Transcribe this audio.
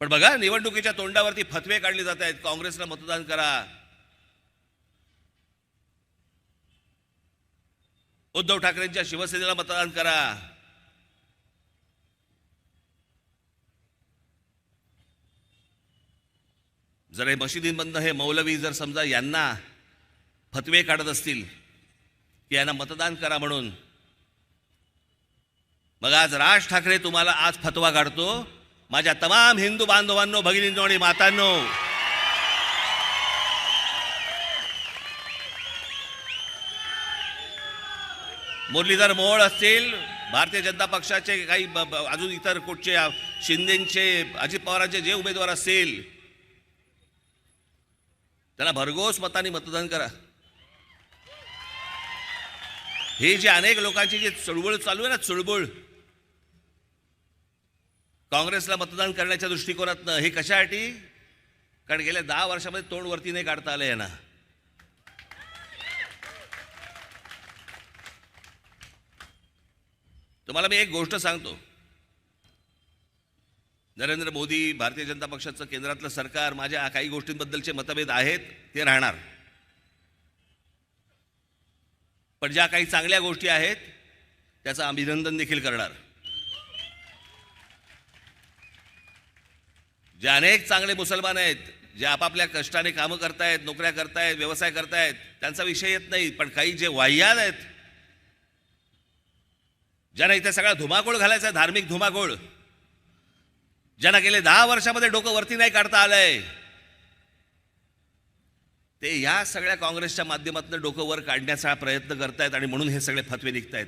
पण बघा निवडणुकीच्या तोंडावरती फतवे काढले जात आहेत. काँग्रेसला मतदान करा. उद्धव ठाकरेंच्या शिवसेनेला मतदान करा. जर हे मशिदींमधनं हे मौलवी जर समजा यांना फतवे काढत असतील की यांना मतदान करा म्हणून. मग आज राज ठाकरे तुम्हाला आज फतवा काढतो. माझ्या तमाम हिंदू बांधवांनो भगिनींनो आणि मातांनो मुरलीधर मोहोळ असतील भारतीय जनता पक्षाचे काही ब- ब- अजून इतर कुठचे शिंदेचे अजित पवारांचे जे उमेदवार असतील त्यांना भरघोस मताने मतदान करा. ही जी अनेक लोकांची जी चळवळ चालू आहे ना चळवळ काँग्रेसला मतदान करण्याच्या दृष्टिकोनातनं हे कशासाठी? कारण गेल्या दहा वर्षामध्ये तोंड वरती नाही काढता आलं यांना. तुम्हाला मी एक गोष्ट सांगतो. नरेंद्र मोदी भारतीय जनता पक्षाचं केंद्रातलं सरकार माझ्या काही गोष्टींबद्दलचे मतभेद आहेत ते राहणार. पण ज्या काही चांगल्या गोष्टी आहेत त्याचं अभिनंदन देखील करणार. जे अनेक चांगले मुसलमान आहेत जे आपापल्या कष्टाने कामं करतायत नोकऱ्या करतायत व्यवसाय करतायत त्यांचा विषय येत नाही पण काही जे वाह्यान आहेत ज्यांना इथे सगळा धुमाकूळ घालायचा आहे, धार्मिक धुमाकूळ ज्यांना गेले दहा वर्षामध्ये डोकं वरती नाही काढता आलंय ते या सगळ्या काँग्रेसच्या माध्यमातून डोकं वर काढण्याचा प्रयत्न करतायत आणि म्हणून हे सगळे फतवे निघतायत.